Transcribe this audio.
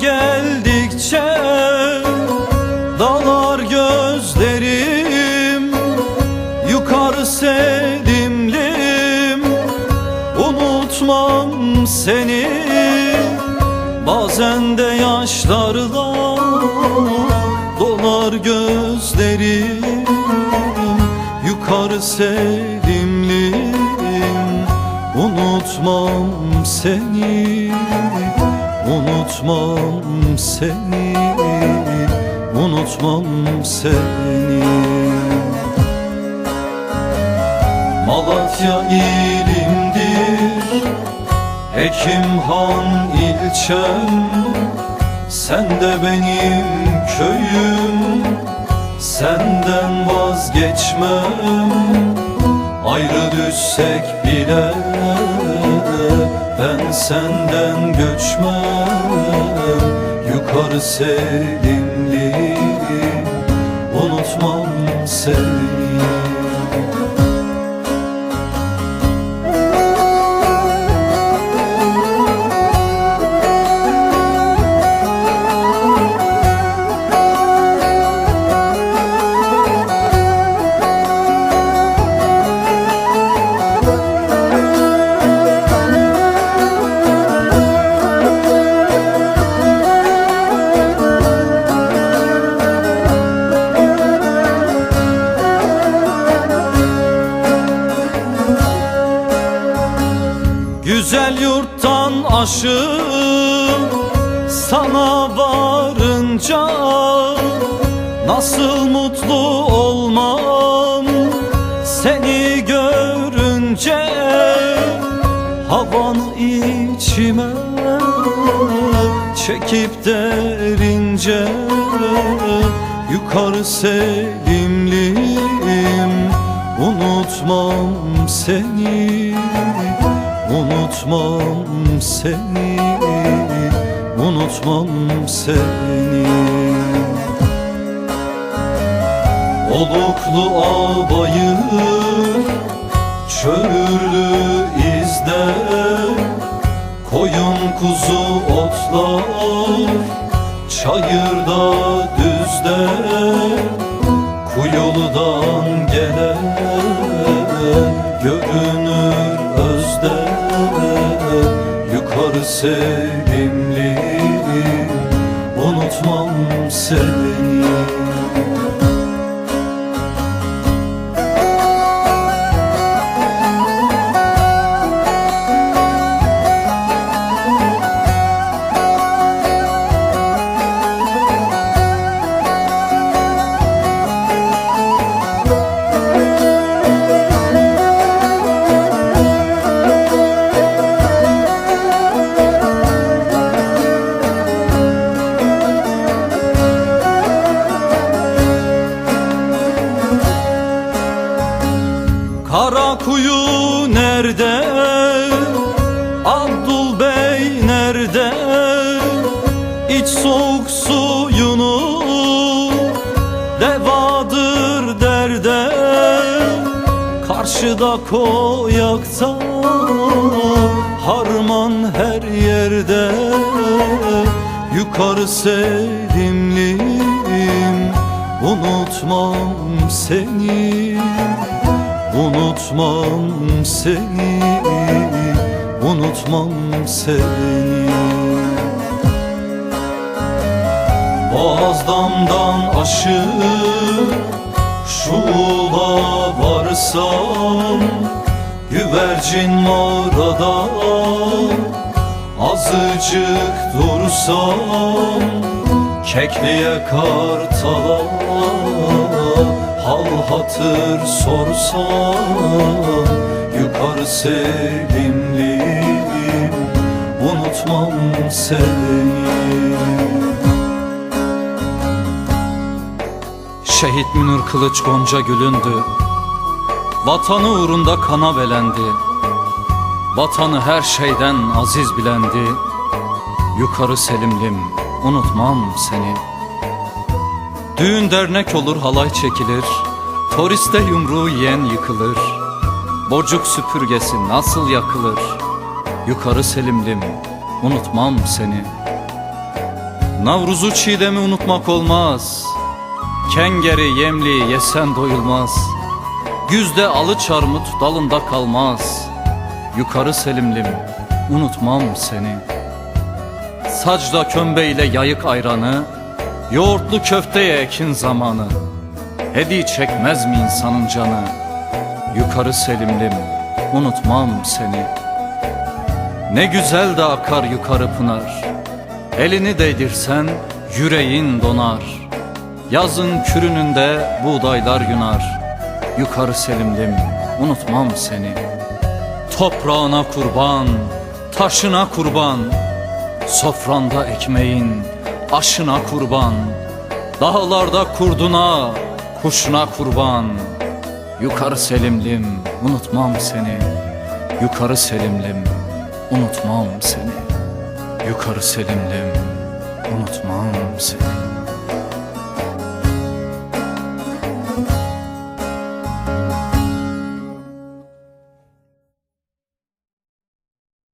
Geldikçe dalar gözlerim. Yukarı selimlim unutmam seni. Bazen de yaşlarla dolar gözlerim. Yukarı selimlim unutmam seni Unutmam seni Unutmam seni. Malatya ilimdir Hekimhan ilçem. Sen de benim köyüm Senden vazgeçmem. Ayrı düşsek bile senden göçmem Yukarı selimli Unutmam seni aşığım. Sana varınca Nasıl mutlu olmam? Seni görünce Havanı içime çekip derince Yukarı selimliyim unutmam seni Unutmam seni Unutmam seni. Oluklu ağbayır Çölürlü izde Koyun kuzu otlar Çayırda düzde. Kuyuludan gelen Yukarı Bey nerede? İç soğuk suyunu devadır derde Karşıda koyakta harman her yerde Yukarı selimliyim unutmam seni Unutmam seni, unutmam seni Boğazdamdan aşık Şula varsam Güvercin mağarada Azıcık dursam Kekliğe kartala Hal hatır sorsam Yukarı selimliyim Unutmam seni Şehit Münir Kılıç Gonca gülündü. Vatanı uğrunda kana belendi. Vatanı her şeyden aziz bilendi. Yukarı selimlim unutmam seni. Düğün dernek olur halay çekilir. Toriste yumruğu yiyen yıkılır. Bocuk süpürgesi nasıl yakılır? Yukarı selimlim unutmam seni. Navruzu çiğdemi unutmak olmaz Kengeri yemli yesen doyulmaz. Güzde alı çarmut dalında kalmaz. Yukarı selimlim unutmam seni. Sacda kömbeyle yayık ayranı Yoğurtlu köfteye ekin zamanı. Hedi çekmez mi insanın canı? Yukarı selimlim unutmam seni. Ne güzel de akar yukarı pınar. Elini değdirsen yüreğin donar Yazın kürününde buğdaylar yunar. Yukarı selimlim unutmam seni. Toprağına kurban, taşına kurban. Sofranda ekmeğin, aşına kurban. Dağlarda kurduna, kuşuna kurban. Yukarı selimlim, unutmam seni. Yukarı selimlim, unutmam seni. Yukarı selimlim, unutmam seni